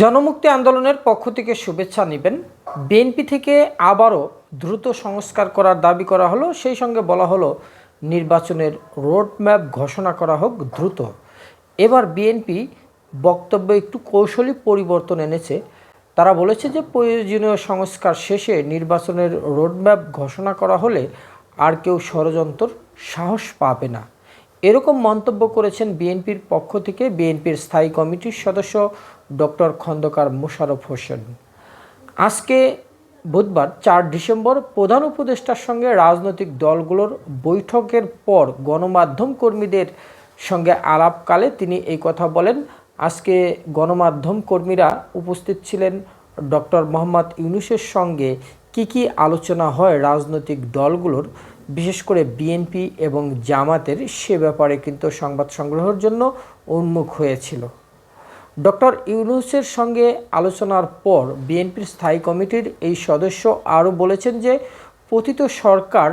জনমুক্তি আন্দোলনের পক্ষ থেকে শুভেচ্ছা নেবেন। বিএনপি থেকে আবারও দ্রুত সংস্কার করার দাবি করা হলো। সেই সঙ্গে বলা হলো, নির্বাচনের রোডম্যাপ ঘোষণা করা হোক দ্রুত। এবার বিএনপি বক্তব্য একটু কৌশলী পরিবর্তন এনেছে। তারা বলেছে যে, প্রয়োজনীয় সংস্কার শেষে নির্বাচনের রোডম্যাপ ঘোষণা করা হলে আর কেউ ষড়যন্ত্র সাহস পাবে না। এরকম মন্তব্য করেছেন বিএনপির পক্ষ থেকে বিএনপির স্থায়ী কমিটির সদস্য ডক্টর খন্দকার মোশাররফ হোসেন। আজকে বুধবার চার ডিসেম্বর প্রধান উপদেষ্টার সঙ্গে রাজনৈতিক দলগুলোর বৈঠকের পর গণমাধ্যম কর্মীদের সঙ্গে আলাপকালে তিনি এই কথা বলেন। আজকে গণমাধ্যম কর্মীরা উপস্থিত ছিলেন ডক্টর মোহাম্মদ ইউনুসের সঙ্গে। কি কি আলোচনা হয় রাজনৈতিক দলগুলোর? বিশেষ করে বিএনপি এবং জামাতের সে ব্যাপারে কিন্তু সংবাদ সংগ্রহের জন্য উন্মুখ হয়েছিল। ডক্টর ইউনুসের সঙ্গে আলোচনার পর বিএনপির স্থায়ী কমিটির এই সদস্য আরও বলেছেন যে, পতিত সরকার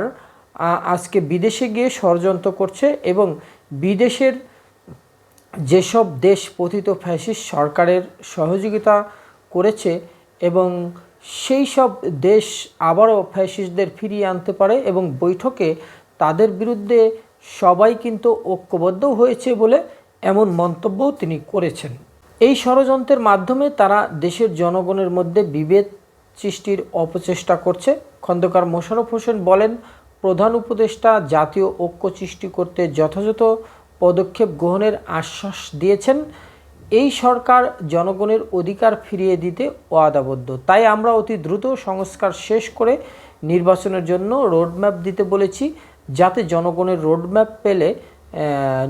আজকে বিদেশে গিয়ে ষড়যন্ত্র করছে এবং বিদেশের যেসব দেশ পতিত ফ্যাসিস্ট সরকারের সহযোগিতা করেছে এবং সেই সব দেশ আবারও ফ্যাসিস্টদের ফিরিয়ে আনতে পারে এবং বৈঠকে তাদের বিরুদ্ধে সবাই কিন্তু ঐক্যবদ্ধ হয়েছে বলে এমন মন্তব্যও তিনি করেছেন। এই ষড়যন্ত্রের মাধ্যমে তারা দেশের জনগণের মধ্যে বিভেদ সৃষ্টির অপচেষ্টা করছে। খন্দকার মোশাররফ হোসেন বলেন, প্রধান উপদেষ্টা জাতীয় ঐক্য সৃষ্টি করতে যথাযথ পদক্ষেপ গ্রহণের আশ্বাস দিয়েছেন। এই সরকার জনগণের অধিকার ফিরিয়ে দিতে ওয়াদাবদ্ধ। তাই আমরা অতি দ্রুত সংস্কার শেষ করে নির্বাচনের জন্য রোডম্যাপ দিতে বলেছি, যাতে জনগণের রোডম্যাপ পেলে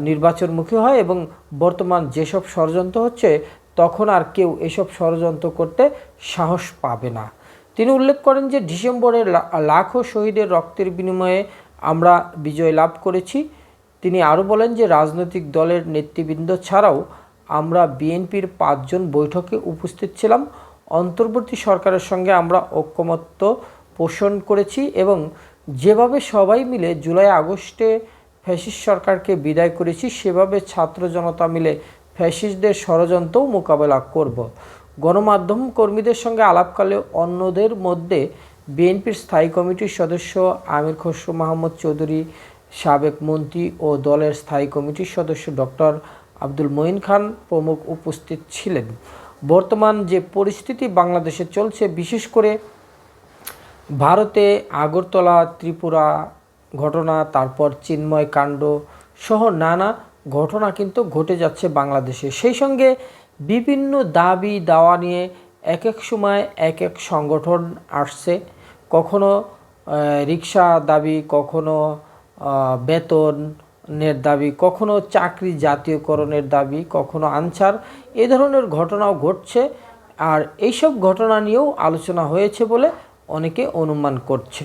নির্বাচনমুখী হয় এবং বর্তমান যেসব ষড়যন্ত্র হচ্ছে, তখন আর কেউ এসব ষড়যন্ত্র করতে সাহস পাবে না। তিনি উল্লেখ করেন যে, ডিসেম্বরে লাখো শহীদের রক্তের বিনিময়ে আমরা বিজয় লাভ করেছি। তিনি আরও বলেন যে, রাজনৈতিক দলের নেতৃবৃন্দ ছাড়াও আমরা বিএনপির পাঁচজন বৈঠকে উপস্থিত ছিলাম। অন্তর্বর্তী সরকারের সঙ্গে আমরা ঐক্যমত্য পোষণ করেছি এবং যেভাবে সবাই মিলে জুলাই আগস্টে ফ্যাসিস সরকারকে বিদায় করেছি, সেভাবে ছাত্র জনতা মিলে ফ্যাসিস্টদের ষড়যন্ত্রও মোকাবেলা করব। গণমাধ্যম কর্মীদের সঙ্গে আলাপকালে অন্যদের মধ্যে বিএনপির স্থায়ী কমিটির সদস্য আমির খসরু মাহমুদ চৌধুরী, সাবেক মন্ত্রী ও দলের স্থায়ী কমিটির সদস্য ডক্টর আব্দুল মঈন খান প্রমুখ উপস্থিত ছিলেন। বর্তমান যে পরিস্থিতি বাংলাদেশে চলছে বিশেষ করে ভারতে আগরতলা ত্রিপুরা ঘটনা তারপর চিন্ময় কাণ্ড সহ নানা ঘটনা কিন্তু ঘটে যাচ্ছে বাংলাদেশে। সেই সঙ্গে বিভিন্ন দাবি দাওয়া নিয়ে এক এক সময় এক এক সংগঠন আসছে। কখনো রিক্সা দাবি কখনো আহ, বেতনের দাবি, কখনো চাকরি জাতীয়করণের দাবি, কখনো আনসার, এ ধরনের ঘটনাও ঘটছে। আর এইসব ঘটনা নিয়েও আলোচনা হয়েছে বলে অনেকে অনুমান করছে।